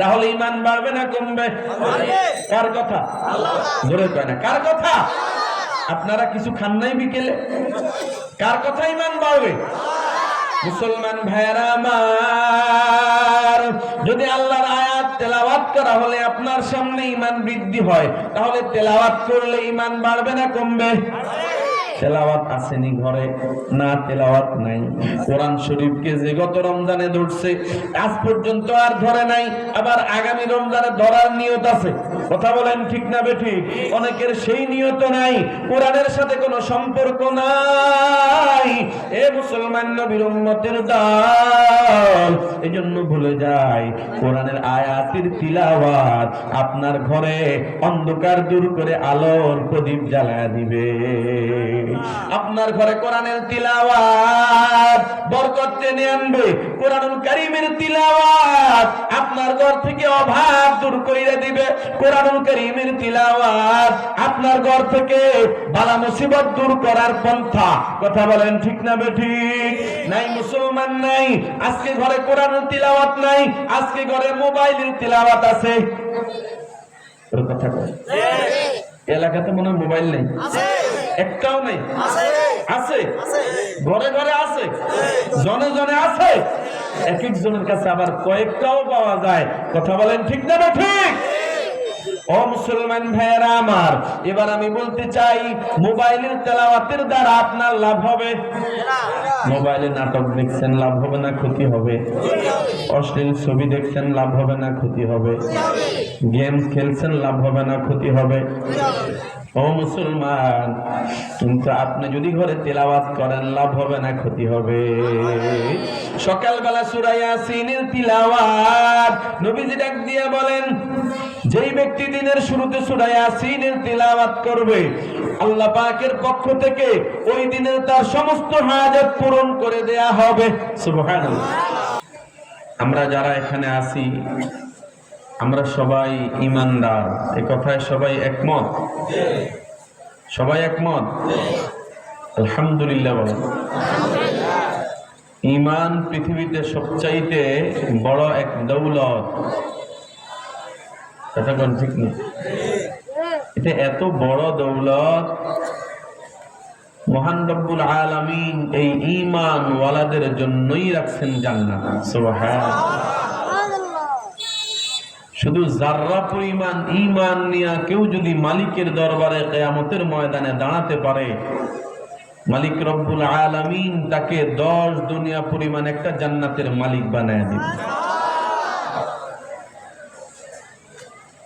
তাহলে ইমান বাড়বে না কমবে? কার কথা? ধরে কয় না। কার কথা? আপনারা কিছু খান নাই বিকেলে? কার কথা ইমান বাড়বে? মুসলমান ভাইয়েরা আমার যদি আল্লাহর আয়াত তেলাওয়াত করা হলে আপনার সামনে ইমান বৃদ্ধি হয় তাহলে তেলাওয়াত করলে ইমান বাড়বে না কমবে? তেলাওয়াত আসেনি ঘরে, না তেলাওয়াত নাই। কোরআন শরীফকে যে গত রমজানে ধরছে, আজ পর্যন্ত আর ধরে নাই, আবার আগামী রমজানে ধরার নিয়ত আছে। কথা বলেন ঠিক না বেঠিক অনেকের সেই নিয়ত নাই, কোরআনের সাথে কোনো সম্পর্ক নাই। এ মুসলমান নবীর উম্মতের দল, এজন্য ভুলে যায় কোরআনের আয়াতের তিলাওয়াত আপনার ঘরে অন্ধকার দূর করে আলোর প্রদীপ জ্বালায় দিবে। আপনার ঘরে কোরআনের তিলাওয়াত, বরকত টেনে আনবে। কোরআনুল কারীমের তিলাওয়াত আপনার ঘর থেকে অভাব দূর কইরা দিবে। কোরআনুল কারীমের তিলাওয়াত আপনার ঘর থেকে বালা মুসিবত দূর করার পন্থা। কথা বলেন ঠিক না বেঠিক নাই মুসলমান নাই, আজকে ঘরে কোরআনুল তিলাওয়াত নাই, আজকে ঘরে মোবাইলের তিলাওয়াত আছে। কথা কয়। এলাকাতে মনে হয় মোবাইল নেই। একটাও নেই। আছে। ঘরে ঘরে আছে। জনে জনে আছে। এক একজনের কাছে আবার কয়েকটাও পাওয়া যায়। কথা বলেন ঠিক না না ঠিক? ও মুসলমান ভাইয়েরা আমার, এবার আমি বলতে চাই, মোবাইলের তেলাওয়াতের দ্বারা আপনার লাভ হবে। মোবাইলে নাটক দেখছেন, লাভ হবে না, ক্ষতি হবে। অশ্লীল ছবি দেখছেন, লাভ হবে না, ক্ষতি হবে। গেম খেলছেন, লাভ হবে না, ক্ষতি হবে। ও মুসলমান, কিন্তু আপনি যদি ঘরে তেলাওয়াত করেন, লাভ হবে না, ক্ষতি হবে। সকালবেলা সুরাইয়া সিনের তিলাওয়াত নবীজি ডাক দিয়ে বলেন যেই ব্যক্তি দিনের শুরুতে সুরাইয়া সিনের তিলাওয়াত করবে, আল্লাহ পাকের পক্ষ থেকে ওই দিনের তার সমস্ত হাজত পূরণ করে দেয়া হবে। আমরা যারা এখানে আছি, আমরা সবাই ইমানদার এ কথায় সবাই একমত? সবাই একমত? আলহামদুলিল্লাহ ইমান পৃথিবীতে সবচাইতে বড় এক দৌলত। কথা কোন ঠিক নেই। এটা এত বড় দৌলত। মহান রব্বুল এই ওয়ালাদের জন্যই রাখছেন জান্নাত। শুধু জাররা পরিমাণ ইমান নিয়া কেউ যদি মালিকের দরবারে কেয়ামতের ময়দানে দাঁড়াতে পারে, মালিক রব্বুল আলামিন তাকে দশ দুনিয়া পরিমাণ একটা জান্নাতের মালিক বানায় দিবে।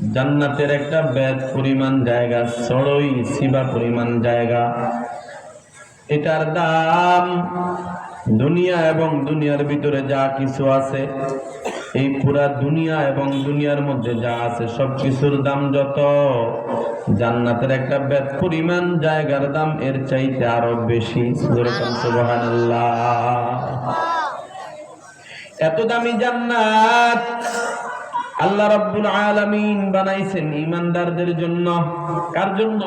জান্নাতের একটা ব্যাদ পরিমাণ জায়গা সড়ই সিবা পরিমাণ জায়গা। এটার দাম দুনিয়া এবং দুনিয়ার ভিতরে যা কিছু আছে, এই পুরা দুনিয়া এবং দুনিয়ার মধ্যে যা আছে, সব কিছুর দাম যত। জান্নাতের একটা বেদ পরিমাণ জায়গার দাম এর চাইতে আরও বেশি। এত দামি জান্নাত আল্লাহ রাব্বুল আলামিন বানাইছেন ইমানদারদের জন্য। কার জন্য?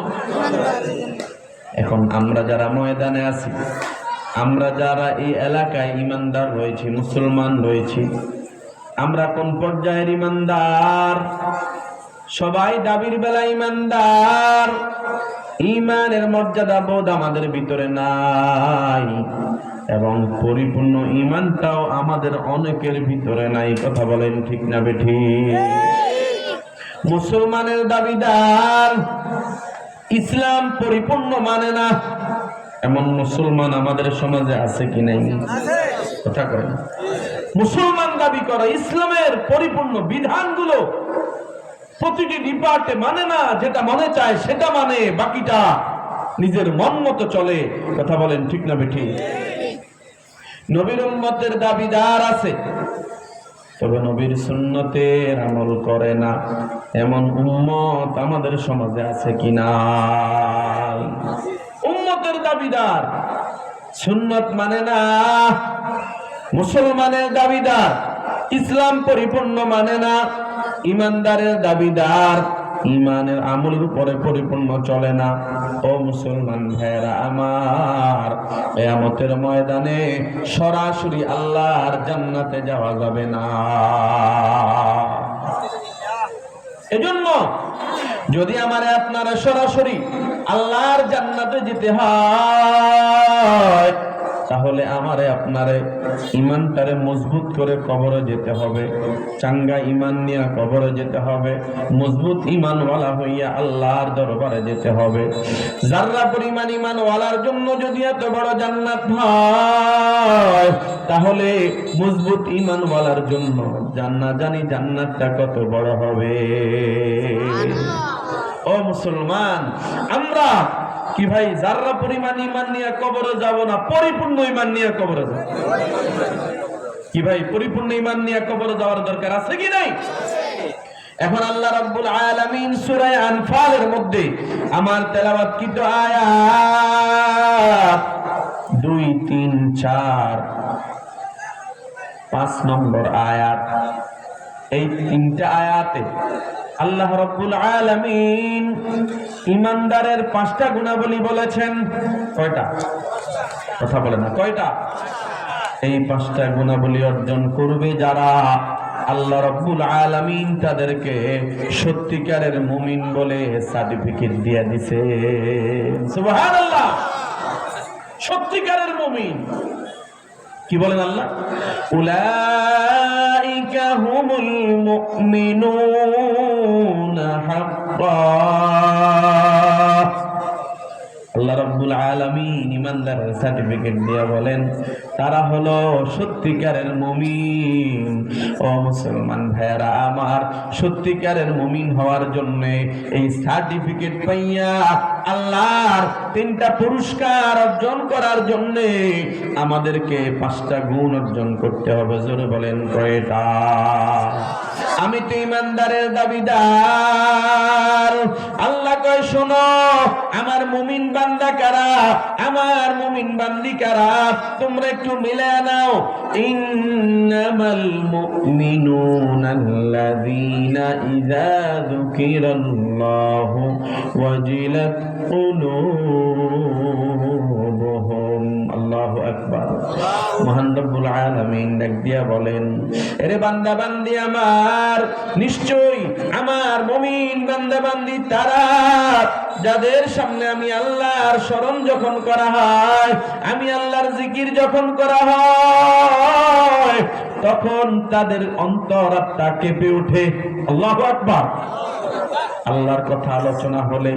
এখন আমরা যারা ময়দানে আছি, আমরা যারা এই এলাকায় ইমানদার রয়েছি, মুসলমান রয়েছি, আমরা কোন পর্যায়ের ইমানদার সবাই দাবির বেলা ইমানদার ইমানের মর্যাদা বোধ আমাদের ভিতরে নাই। এবং পরিপূর্ণ ইমানটাও আমাদের অনেকের ভিতরে নাই। কথা বলেন ঠিক না বেঠি? মুসলমানের দাবিদার ইসলাম পরিপূর্ণ মানে না। এমন মুসলমান আমাদের সমাজে আছে কি নাই? কথা করেন মুসলমান দাবি করা ইসলামের পরিপূর্ণ বিধানগুলো প্রতিটি ডিপার্টে মানে না যেটা মনে চায় সেটা মানে বাকিটা নিজের মন মতো চলে। কথা বলেন ঠিক না বেঠি? নবীর উম্মতের দাবিদার আছে। তবে নবীর সুন্নতের আমল করে না। এমন উম্মত আমাদের সমাজে আছে কিনা উম্মতের দাবিদার। সুন্নত মানে না, মুসলমানের দাবিদার। ইসলাম পরিপূর্ণ মানে না, ইমানদারের দাবিদার। ইমানের আমলের উপরে পরিপূর্ণ চলে না। ও মুসলমান ভাইয়েরা আমার, কেয়ামতের ময়দানে সরাসরি আল্লাহর জান্নাতে যাওয়া যাবে না। এজন্য যদি আমার আপনারা সরাসরি আল্লাহর জান্নাতে যেতে হয় তাহলে আমারে আপনারে ইমানটারে মজবুত করে কবরে যেতে হবে। চাঙ্গা ইমান নিয়ে কবরে যেতে হবে। মজবুত ইমানওয়ালা হইয়া আল্লাহর দরবারে যেতে হবে। যার্রা পরিমাণ ইমানওয়ালার জন্য যদি এত বড় জান্নাত হয় তাহলে মজবুত ইমানওয়ালার জন্য জান্নাত জানি জান্নাতটা কত বড় হবে। ও মুসলমান আমরা কি ভাই যারা পরিমাণ ইমান নিয়ে কবরে যাব না, পরিপূর্ণ ইমান নিয়ে কবরে যাব। কি ভাই, পরিপূর্ণ ইমান নিয়ে কবরে যাওয়ার দরকার আছে কি নাই? এখন আল্লাহ রাব্বুল আলামিন সূরা আনফালের মধ্যে আমার তেলাওয়াত কৃত আয়াত দুই, তিন, চার, পাঁচ নম্বর আয়াত। এই তিনটা আয়াতে আল্লাহ রব্বুল আলামিন ইমানদারের পাঁচটা গুণাবলী বলেছেন। কয়টা? কথা বলে না, কয়টা? এই পাঁচটা গুণাবলী অর্জন করবে যারা আল্লাহ রব্বুল আলামিন তাদেরকে সত্যিকারের মুমিন বলে সার্টিফিকেট দিয়ে দিছে। সুবহানাল্লাহ! সত্যিকারের মুমিন। কি বলেন আল্লাহ? উলাইকা হুমুল মুমিনুনা হাক্কা আল্লাহ রাব্বুল আলামিন ইমানদারের সার্টিফিকেট দিয়ে বলেন, তারা হলো সত্যিকারের মুমিন। ও মুসলমান ভাইয়েরা, আমার সত্যিকারের মুমিন হওয়ার জন্য এই সার্টিফিকেট পাইয়া আল্লাহর তিনটা পুরস্কার অর্জন করার জন্য আমাদেরকে পাঁচটা গুণ অর্জন করতে হবে। জোরে বলেন কয়টা? আমি তো ইমানদারের দাবিদার। আল্লাহ কয়, শোনো, আমার মুমিন বান্দা কারা? আমার মুমিন বান্দি কারা? তোমরা একটু মিলে নাও। ইন্নামাল মুমিনুনা আল্লাযীনা ইযা যুকিরাল্লাহু ওয়াজিলাত কুলুবুহুম মহান রব্বুল আলামিন দিয়া বলেন, এরে বান্দা বান্দি আমার, নিশ্চয়ই আমার মুমিন বান্দা বান্দি তারা, যাদের সামনে আমি আল্লাহর স্মরণ যখন করা হয়, আমি আল্লাহর জিকির যখন করা হয়, তখন তাদের অন্তর আত্মা কেঁপে ওঠে। আল্লাহু আকবার। আল্লাহর কথা আলোচনা হলে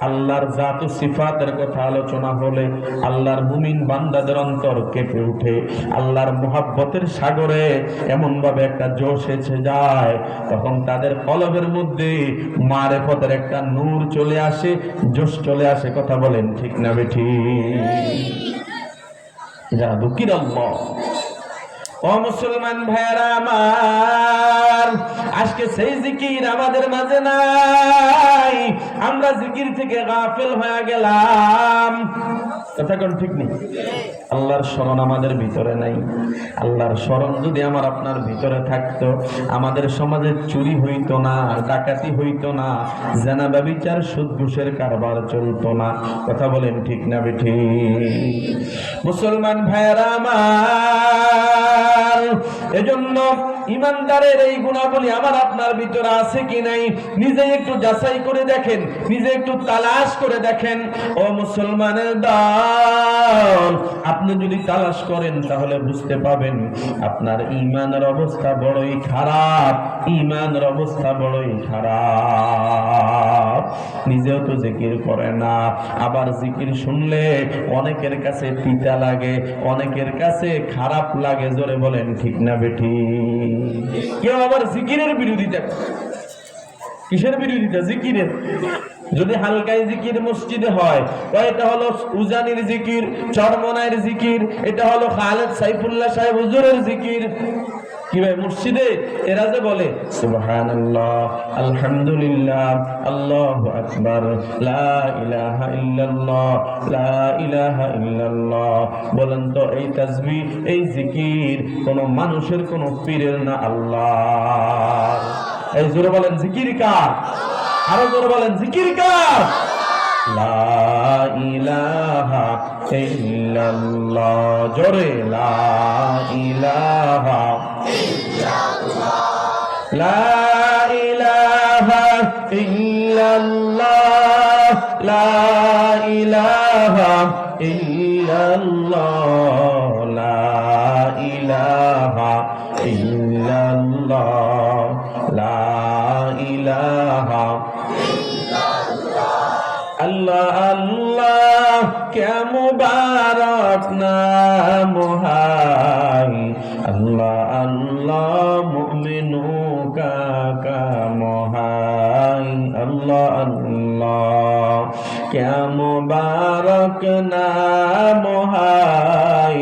আল্লাহর জাত ও সিফাতের কথা আলোচনা হলে আল্লাহর মুমিন বান্দাদের অন্তর কেঁপে উঠে আল্লাহর মোহাব্বতের সাগরে এমন ভাবে একটা জোশ এসে যায় তখন তাদের কলবের মধ্যে মারে পথের একটা নূর চলে আসে জোশ চলে আসে। কথা বলেন ঠিক না বেঠি? যারা দুঃখীর ও মুসলমান ভাইয়ারা আমার, আজকে সেই জিকির আমাদের মাঝে নাই। আমরা জিকির থেকে গাফেল হয়ে গেলাম। কথা কোন ঠিক নেই? আল্লাহর স্মরণ আমাদের ভিতরে নাই। আল্লাহর স্মরণ যদি আমার আপনার ভিতরে থাকতো, আমাদের সমাজে চুরি হইতো না, ডাকাতি হইতো না, জানা ব্যবিচার সুদ ঘুষের কারবার চলতো না। কথা বলেন ঠিক না বেঠি? মুসলমান ভাইয়ারা আমার এজন্য ইমানদারের এই গুণাবলী আমার আপনার ভিতরে আছে কি নাই, নিজে একটু যাচাই করে দেখেন, নিজে একটু তালাশ করে দেখেন। ও মুসলমানের দল আপনি যদি তালাশ করেন তাহলে বুঝতে পাবেন আপনার ইমানের অবস্থা বড়ই খারাপ, ইমানের অবস্থা বড়ই খারাপ। নিজেও তো জিকির করে না, আবার জিকির শুনলে অনেকের কাছে তিতা লাগে, অনেকের কাছে খারাপ লাগে, জোরে বলেন, ঠিক না বেঠি? কেউ আবার জিকিরের বিরোধিতা কিসের বিরোধিতা? জিকিরের। যদি হালকাই জিকির মসজিদে হয় এটা হলো উজানির জিকির চরমনায়ের জিকির, এটা হলো খালেদ সাইফুল্লাহ সাহেব হুজুরের জিকির। কি ভাই মসজিদে এরা যে বলে আলহামদুলিল্লাহ বলেন তো, এই এই জিকির কোন মানুষের, কোন পীরের না আল্লাহ এই জোরে বলেন, জিকির কার? আরও জোরে বলেন, জিকির কার? লা ইলাহা জোরে, লা ইলাহা লা ইলাহা ইল্লাল্লাহ, লা ইলাহা ইল্লাল্লাহ, লা ইলাহা ইল্লাল্লাহ, লা ইলাহা আল্লাহ আল্লাহ কে মুবারক নাম হাই আল্লাহ আল্লাহ। আল্লাহ मुबारक মুবারক নাম হাই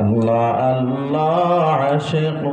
আল্লাহ আল্লাহ আশিকু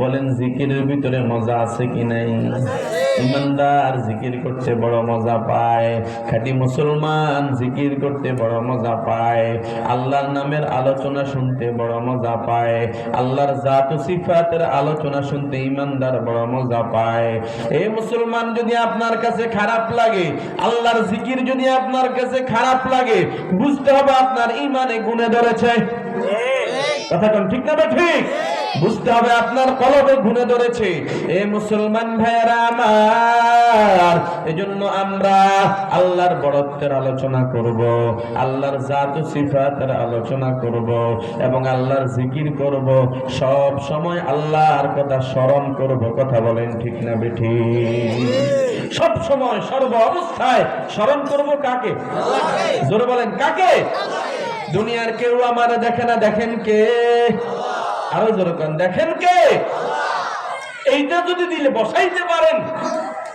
বলেন, জিকিরের ভিতরে মজা আছে কি নাই? ইমানদার জিকির করতে বড় মজা পায় মুসলমান জিকির করতে বড় মজা পায়, আল্লাহর নামের আলোচনা শুনতে বড় মজা পায়, আল্লাহর জাত সিফাতের আলোচনা শুনতে ইমানদার বড় মজা পায়। এই মুসলমান যদি আপনার কাছে খারাপ লাগে, আল্লাহর জিকির যদি আপনার কাছে খারাপ লাগে, বুঝতে হবে আপনার ইমানে গুণে ধরেছে। কথা কোন ঠিক না ঠিক? বুঝতে হবে আপনার কলবে ঘুরে ধরেছে। এ মুসলমান ভাইয়েরা আমার এজন্য আমরা আল্লাহর বড়ত্বের আলোচনা করব আল্লাহর জাত ও সিফাতের আলোচনা করব এবং আল্লাহর জিকির করব। সব সময় আল্লাহর কথা স্মরণ করব কথা বলেন ঠিক না বেঠি? সব সময় সর্ব অবস্থায় স্মরণ করব কাকে? জোরে বলেন কাকে? দুনিয়ার কেউ আমার দেখে না, দেখেন কে? আরও যেরকম দেখেন কে? এইটা যদি দিলে বসাইতে পারেন,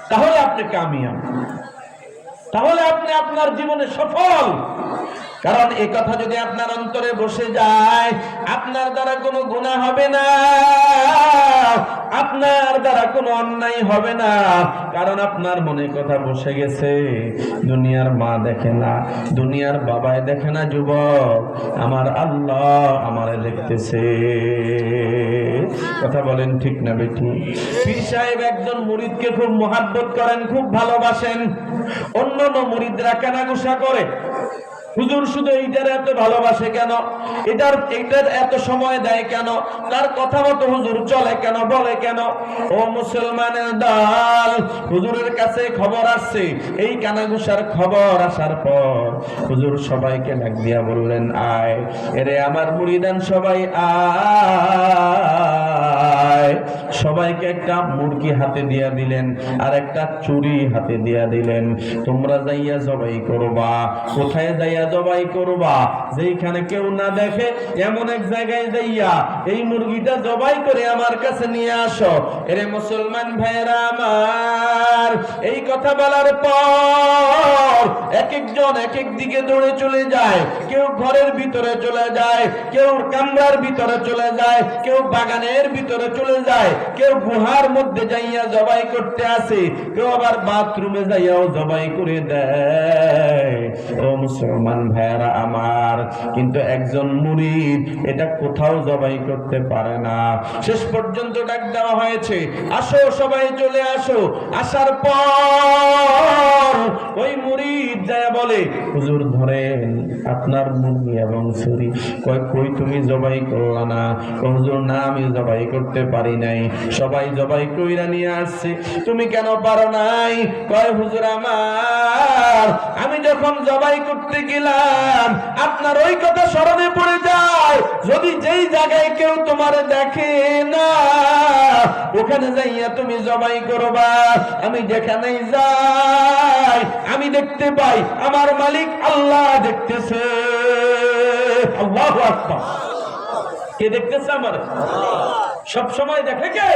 তাহলে আপনি কামিয়াব। তাহলে আপনি আপনার জীবনে সফল। কারণ এই কথা যদি আপনার অন্তরে বসে যায়, আপনার দ্বারা কোনো গুণা হবে না। আপনার দ্বারা কোনো অন্যায় হবে না। কারণ আপনার মনে কথা বসে গেছে। দুনিয়ার মা দেখে না, দুনিয়ার বাবায় দেখে না, যুবক। আমার আল্লাহ আমারে দেখতেছে। কথা বলেন ঠিক না বেঠি? পীর সাহেব একজন মুরিদকে খুব মহাব্বত করেন, খুব ভালোবাসেন। অন্য অন্য মুরিদরা কেনাগুসা করে। হুজুর শুধু এইটার এত ভালোবাসে কেন? এটার, এইটার এত সময় দেয় কেন? তার কথা মতো হুজুর চলে কেন, বলে কেন? ও মুসলমানের দল, হুজুরের কাছে খবর আসছে। এই কানাগুসার খবর আসার পর হুজুর সবাইকে ডাক দিয়া বললেন, আয়, এরে আমার মুড়িদান সবাই, আয়। সবাইকে একটা মুরগি হাতে দিয়া দিলেন, আর একটা চুরি হাতে দিয়া দিলেন। তোমরা যাইয়া জবাই করবা, কোথায় যাইয়া জবাই করবা। যেইখানে কেউ না দেখে, এমন এক জায়গায় যাইয়া এই মুরগিটা জবাই করে আমার কাছে নিয়ে আসো। এরে মুসলমান ভাইরা আমার, এই কথা বলার পর এক একজন এক এক দিকে দৌড়ে চলে যায়। কেউ ঘরের ভিতরে চলে যায়, কেউ কামরার ভিতরে চলে যায়, কেউ বাগানের ভিতরে চলে যায়, কেউ গুহার মধ্যে যাইয়া জবাই করতে আসে, কেউ আবার বাথরুমে যাইয়াও জবাই করে দেয়। ও মুসলমান ভাইয়ারা আমার। কিন্তু একজন মুরিদ এটা কোথাও জবাই করতে পারে না। শেষ পর্যন্ত ডাক দেওয়া হয়েছে, আসো সবাই চলে আসো। আসার পর ওই মুরিদ যায় বলে, হুজুর ধরেন আপনার মুরগি এবং ছুরি কয় কই তুমি জবাই করলা না? হুজুর, না, আমি জবাই করতে পারি নাই। সবাই জবাই কইরা নিয়ে আসছে। তুমি কেন পারো নাই? কয়, হুজুর আমার, আমি যখন জবাই করতে গেলাম আপনার ওই কথা স্মরণে পড়ে যায় যদি যেই জায়গায় কেউ তোমার দেখে না, ওখানে যাইয়া তুমি জবাই করবা। আমি যেখানেই যাই, আমি দেখতে পাই, আমার মালিক আল্লাহ দেখতেছে। আল্লাহু কে দেখতেছে আমার? সব সময় দেখে কে?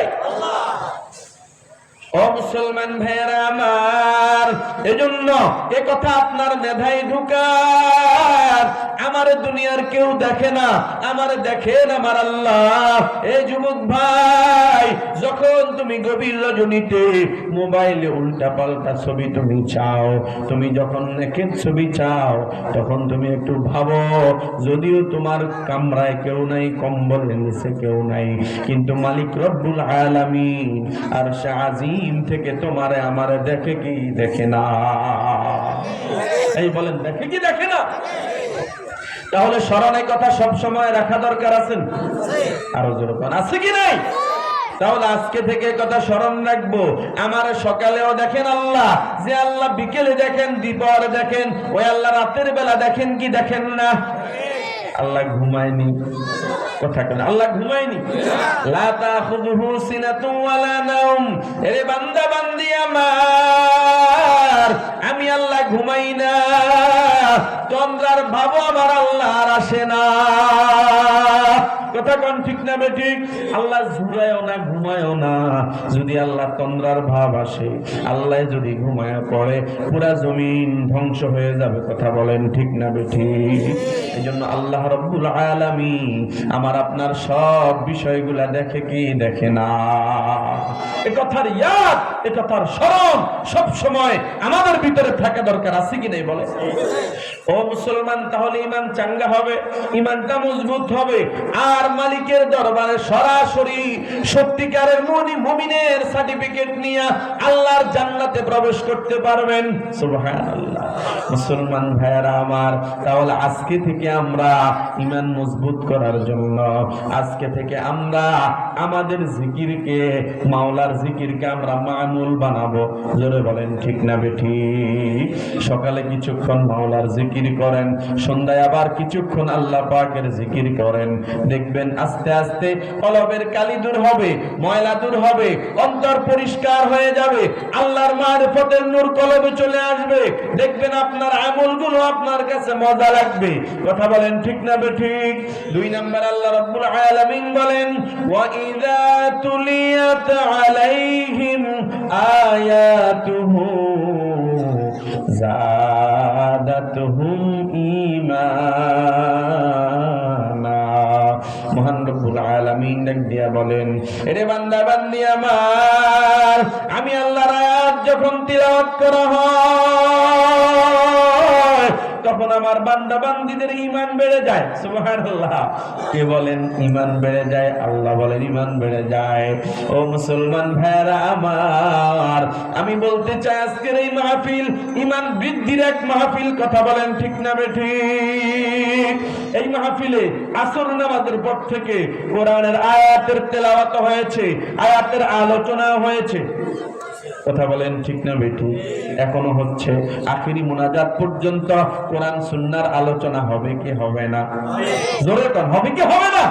ও মুসলমান ভাইয়েরা আমার, এজন্য এ কথা আপনার মেধায় ঢুকার। আমার দুনিয়ার কেউ দেখে না, আমার দেখেন আমার আল্লাহ। এই যুবক ভাই, যখন তুমি গভীর রজনীতে মোবাইলে উল্টা পাল্টা ছবি তুমি চাও, তুমি যখন নেকের ছবি চাও, তখন তুমি একটু ভাবো, যদিও তোমার কামরায় কেউ নাই, কম্বল নিচে কেউ নাই, কিন্তু মালিক রব্বুল আলামিন আর সে আজিম থেকে তোমারে আমারে দেখে কি দেখে না? এই বলেন, দেখে কি দেখে না? তাহলে স্মরণের কথা সব সময় রাখা দরকার আছেন আরও জোরপান আছে কি নাই? তাহলে আজকে থেকে কথা স্মরণ রাখব। আমার সকালেও দেখেন আল্লাহ, যে আল্লাহ বিকেলে দেখেন দ্বিপরে দেখেন, ওই আল্লাহ রাতের বেলা দেখেন কি দেখেন না? আল্লাহ ঘুমায়নি। কথা কেন, আল্লাহ ঘুমায়নি? লা তাখুযুহু সিনাতুন ওয়ালা নাওম। এরে আমি আল্লাহ ঘুমাই না। চন্দ্রার ভাবো আমার আল্লাহ আর আসে না। কথা কোন ঠিক না বেঠিক আল্লাহ ঝুরায়ও না, ঘুমায়ও না। যদি আল্লাহ তন্দ্রার ভাব আসে, আল্লাহ যদি ঘুমায় পড়ে, পুরা জমিন ধ্বংস হয়ে যাবে, কথা বলেন ঠিক না বেঠিক এই জন্য আল্লাহ রব্বুল আলামিন আমার আপনার সব বিষয়গুলা দেখে কি দেখে না? এ কথার ইয়াদ, এ কথার স্মরণ সব সময় আমাদের ভিতরে থাকা দরকার, আছে কি নেই বলে ও মুসলমান, তাহলে ইমান চাঙ্গা হবে, ইমানটা মজবুত হবে, আর মালিকের দরবারে সরাসরি সত্যিকারের মনি মুমিনের সার্টিফিকেট নিয়ে আল্লাহর জান্নাতে প্রবেশ করতে পারবেন। মুসলমান ভাইয়ারা আমার, তাহলে আজকে থেকে আমরা ইমান মজবুত করার জন্য, আজকে থেকে আমরা আমাদের জিকিরকে, মাওলার জিকিরকে আমরা মামুল বানাবো। জোরে বলেন, ঠিক না বেঠি? সকালে কিছুক্ষণ মাওলার জিকির করেন, সন্ধ্যায় আবার কিছুক্ষণ আল্লাহ পাকের জিকির করেন। দেখবেন আস্তে আস্তে কলবের কালি দূর হবে, ময়লা দূর হবে, অন্তর পরিষ্কার হয়ে যাবে। আল্লাহর মারফতের নূর কলবে চলে আসবে। দেখবেন আপনার আমলগুলো আপনার কাছে মজা লাগবে। কথা বলেন ঠিক না বে ঠিক? দুই নাম্বার আল্লাহ রাব্বুল আলামিন বলেন ওয়া তুলিয়াত আলাইহিম আয়াতুহু, জাদাতুহুম রব্বুল আলামিন ডাক দিয়া বলেন, এরে বান্দা, বান্দি আমার, আমি আল্লাহর আয়াত যখন তিলাওয়াত করা হয় তখন আমার বান্দা বান্দিদের ইমান বেড়ে যায়, সুবহানাল্লাহ। কে বলেন ইমান বেড়ে যায়? আল্লাহ বলেন ইমান বেড়ে যায়। ও মুসলমান ভাইরা আমার, আমি বলতে চাই আজকের এই মাহফিল ইমান বৃদ্ধির এক মাহফিল, কথা বলেন ঠিক না বেঠি এই মাহফিলে আসর নামাজের পর থেকে কোরআনের আয়াতের তেলাওয়াত হয়েছে, আয়াতের আলোচনা হয়েছে। কথা বলেন ঠিক না বেটু এখনও হচ্ছে। আখিরি মোনাজাত পর্যন্ত কোরআন সুন্নার আলোচনা হবে কি হবে না? জোরে হবে কি হবে না?